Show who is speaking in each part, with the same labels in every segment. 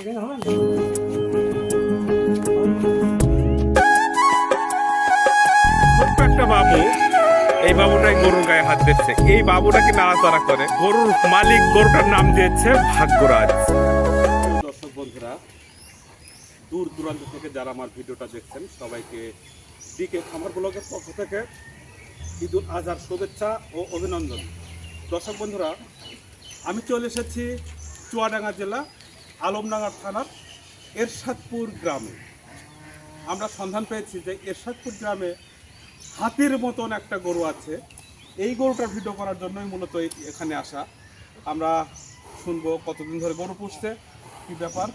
Speaker 1: এখানে হবে না
Speaker 2: একটা বাবু এই বাবুটাই গরুর গায়ে হাত দিচ্ছে। এই বাবুটাকে নাড়াচাড়া করে? গরুর মালিক গরুটার নাম দিয়েছে ভাগ্যরাজ। দর্শক বন্ধুরা, দূর দূরান্ত থেকে যারা আমার ভিডিওটা দেখছেন, সবাইকে দিকে খামার ব্লগের পক্ষ থেকে ঈদ উল আজহার শুভেচ্ছা ও অভিনন্দন। দর্শক বন্ধুরা, আমি চলে এসেছি চুয়াডাঙ্গা জেলা আলমডাঙ্গা থানার এরশাদপুর গ্রামে। আমরা সন্ধান পেয়েছি যে এরশাদপুর গ্রামে হাতির মতন একটা গরু আছে। এই গরুটার ভিডিও করার জন্যই মূলত এখানে আসা। আমরা শুনব কতদিন ধরে গরু পুষছে কি ব্যাপার?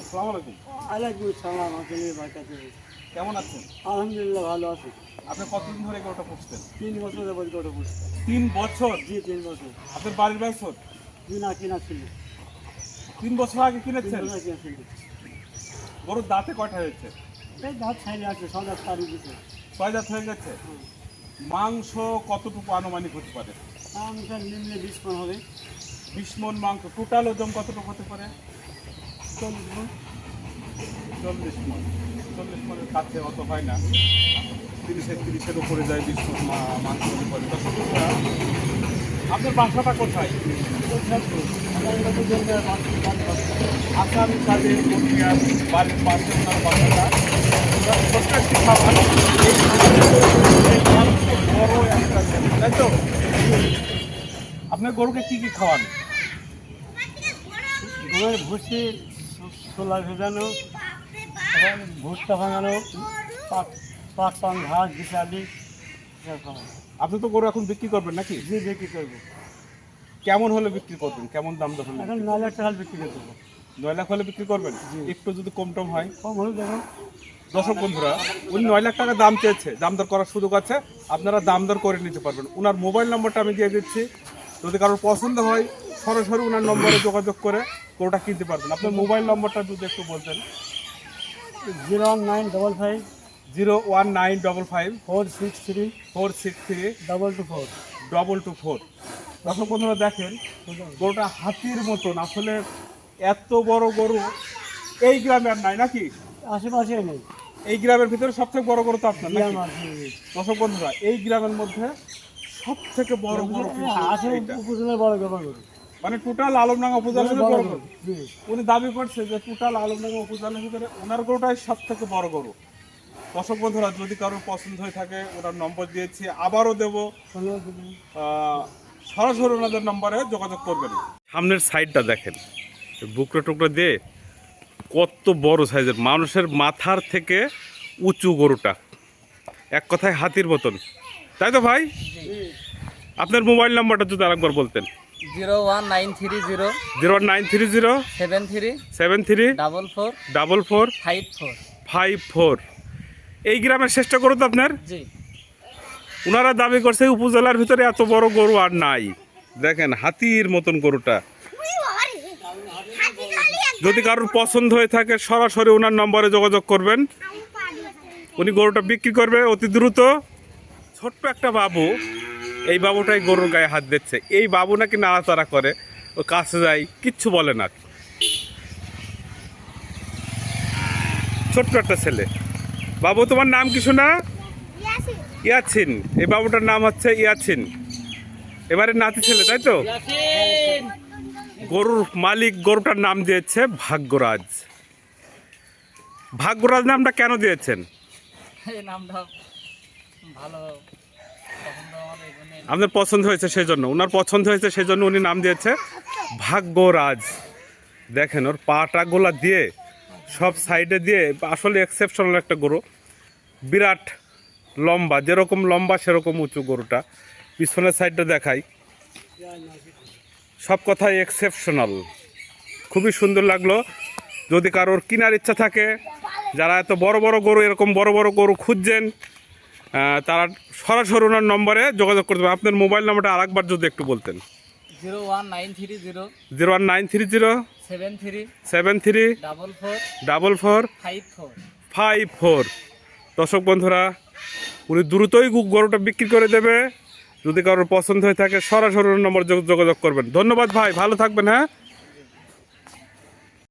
Speaker 2: আসসালামু আলাইকুম।
Speaker 1: আলাইকুম সালাম
Speaker 2: কেমন আছেন?
Speaker 1: আলহামদুলিল্লাহ ভালো আছি।
Speaker 2: আপনি কতদিন ধরে গরুটা পুষতেন
Speaker 1: তিন বছর যাবত করে বুঝতে
Speaker 2: তিন বছর?
Speaker 1: জি তিন বছর।
Speaker 2: আপনার বাড়ির বছর
Speaker 1: কিনা কিনা ছিল।
Speaker 2: তিন বছর আগে কিনেছেন? গরুর দাঁতে কয়টা হয়েছে?
Speaker 1: এই দাঁত ছাইলে আছে
Speaker 2: ছয় দাঁত হয়ে গেছে? মাংস কতটুকু আনুমানিক হতে পারে?
Speaker 1: আমি নিম্নে বিশ মন হবে।
Speaker 2: বিশ মন মাংস টোটাল ওজন কতটুকু হতে পারে?
Speaker 1: চল্লিশ মন।
Speaker 2: চল্লিশ মন। চল্লিশ মনের কাছে অত হয় না। তিরিশের তিরিশের উপরে যায় বিশ মন মাংস হতে পারে। আপনার বাসাটা কোথায়? আসামি কাজের বন্দিয়ার বাড়ির পাশে ওনার বাসাটা। তাই তো? আপনার গরুকে কি কি খাওয়ান?
Speaker 1: গরুর ভুসি, ছোলা ভেজানো, ভুট্টা ভাঙানো পাক পাক ঘাস বিচালি
Speaker 2: আপনি তো গরু এখন বিক্রি করবেন নাকি?
Speaker 1: জি বিক্রি করব।
Speaker 2: কেমন হলে বিক্রি করবেন? কেমন দাম দর হলে
Speaker 1: এখন নয় লাখ টাকা বিক্রি করে দেবো
Speaker 2: নয় লাখ হলে বিক্রি করবেন? একটু যদি কম টম হয়?
Speaker 1: কম হলে দেখো
Speaker 2: দর্শক বন্ধুরা উনি নয় লাখ টাকা দাম চেয়েছে। দাম দর করার সুযোগ আছে। আপনারা দাম দর করে নিতে পারবেন। ওনার মোবাইল নম্বরটা আমি দিয়ে দিচ্ছি। যদি কারোর পছন্দ হয় সরাসরি ওনার নম্বরে যোগাযোগ করে গরুটা কিনতে পারবেন। আপনার মোবাইল নম্বরটা যদি একটু বলতেন।
Speaker 1: Zero nine double five
Speaker 2: zero one nine double five
Speaker 1: four six three
Speaker 2: four six three
Speaker 1: double two four.
Speaker 2: Double two four দর্শক বন্ধুরা দেখেন গরুটা হাতির মতন। আসলে এত বড় গরু এই গ্রামে আর নাই নাকি?
Speaker 1: আশেপাশে নেই।
Speaker 2: এই গ্রামের ভিতরে সবথেকে বড় গরু তো আপনার? দর্শক বন্ধুরা এই গ্রামের মধ্যে সব থেকে বড় গরু।
Speaker 1: উপজেলার বড় গরু।
Speaker 2: মানে টোটাল আলমডাঙ্গা উপজেলার
Speaker 1: বড়
Speaker 2: বড়
Speaker 1: গরু।
Speaker 2: গরু উনি দাবি করছে যে টোটাল আলমডাঙ্গা উপজেলার ভিতরে ওনার গরুটাই সব থেকে বড় গরু। দর্শক বন্ধুরা যদি কারোর পছন্দ হয়ে থাকে ওনার নম্বর দিয়েছি আবারও দেবো। সরাসরি ওনাদের নম্বরে যোগাযোগ করবেন। সামনের সাইডটা দেখেন বুকরো টুকরো দিয়ে কত বড় সাইজের মানুষের মাথার থেকে উঁচু গরুটা। এক কথায় হাতির মতন। তাই তো ভাই? আপনার মোবাইল নাম্বারটা যদি আরেকবার বলতেন।
Speaker 3: Zero one nine three zero
Speaker 2: zero one nine three zero
Speaker 3: seven three
Speaker 2: seven three
Speaker 3: double four
Speaker 2: double four
Speaker 3: five four.
Speaker 2: Five four. এই গ্রামের চেষ্টা করো তো আপনার? ওনারা দাবি করছে উপজেলার ভিতরে এত বড় গরু আর নাই। দেখেন হাতির মতন গরুটা। যদি কারোর পছন্দ হয়ে থাকে সরাসরি ওনার নম্বরে যোগাযোগ করবেন। উনি গরুটা বিক্রি করবে অতি দ্রুত। ছোট্ট একটা বাবু এই বাবুটাই গরুর গায়ে হাত দিচ্ছে। এই বাবু নাকি নাড়াচাড়া করে ও কাছে যায় কিচ্ছু বলে না। ছোট্ট একটা ছেলে। বাবু তোমার নাম কিছু না ইয়াছিন এই বাবুটার নাম হচ্ছে ইয়াছিন এবারে নাতি ছেলে তাই তো? গরুর মালিক গরুটার নাম দিয়েছে ভাগ্যরাজ। ভাগ্যরাজ নামটা কেন দিয়েছেন?
Speaker 3: জন্যে
Speaker 2: আপনার পছন্দ হয়েছে সেই জন্য ওনার পছন্দ হয়েছে সেই জন্য উনি নাম দিয়েছে ভাগ্যরাজ। দেখেন ওর পাটা গোলা দিয়ে সব সাইডে দিয়ে আসলে এক্সেপশনাল একটা গরু। বিরাট লম্বা যেরকম লম্বা সেরকম উঁচু গরুটা। পিছনের সাইডটা দেখাই। সব কথাই এক্সেপশনাল খুবই সুন্দর লাগল। যদি কারোর কেনার ইচ্ছা থাকে যারা এত বড় বড় গরু এরকম বড় বড় গরু খুঁজছেন তারা সরাসরি ওনার নম্বরে যোগাযোগ করতে পারেন। আপনার মোবাইল নাম্বারটা আরেকবার যদি একটু বলতেন।
Speaker 3: Zero one nine three zero
Speaker 2: zero one nine three zero
Speaker 3: seven three
Speaker 2: seven three
Speaker 3: double four
Speaker 2: double four
Speaker 3: five four
Speaker 2: five four দর্শক বন্ধুরা, উনি দ্রুতই গরুটা বিক্রি করে দেবে। যদি কারোর পছন্দ হয়ে থাকে, সরাসরি নম্বর যোগাযোগ করবেন। ধন্যবাদ ভাই, ভালো থাকবেন হ্যাঁ?